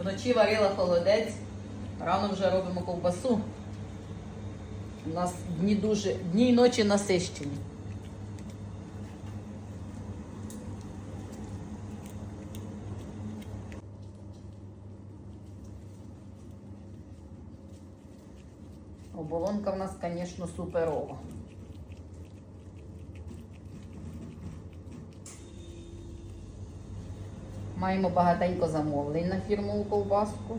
Вночі варила холодець, рано вже робимо ковбасу. У нас дні дуже, дні й ночі насищені. Оболонка в нас, звісно, суперова. Маємо багатенько замовлень на фірмову ковбаску.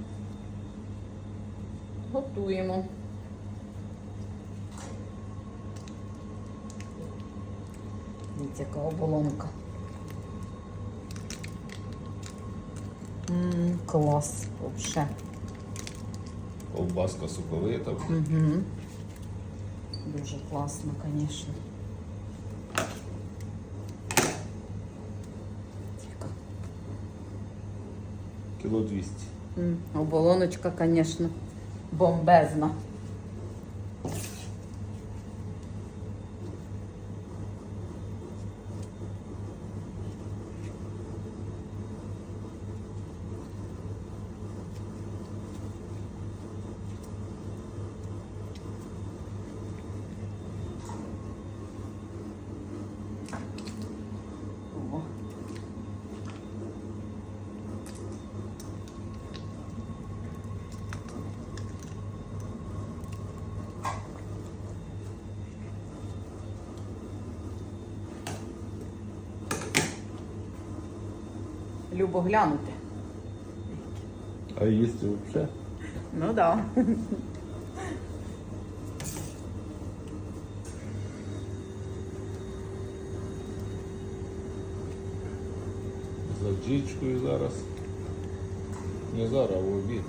Готуємо. Дивіться, яка оболонка. М, клас, взагалі. Ковбаска соковита. Угу. Дуже класно, звісно. Кіло 200. Оболоночка, звісно, бомбезна. Любо глянути. А їсти взагалі? Ну да. За дічкою зараз. Не зараз, а в обід.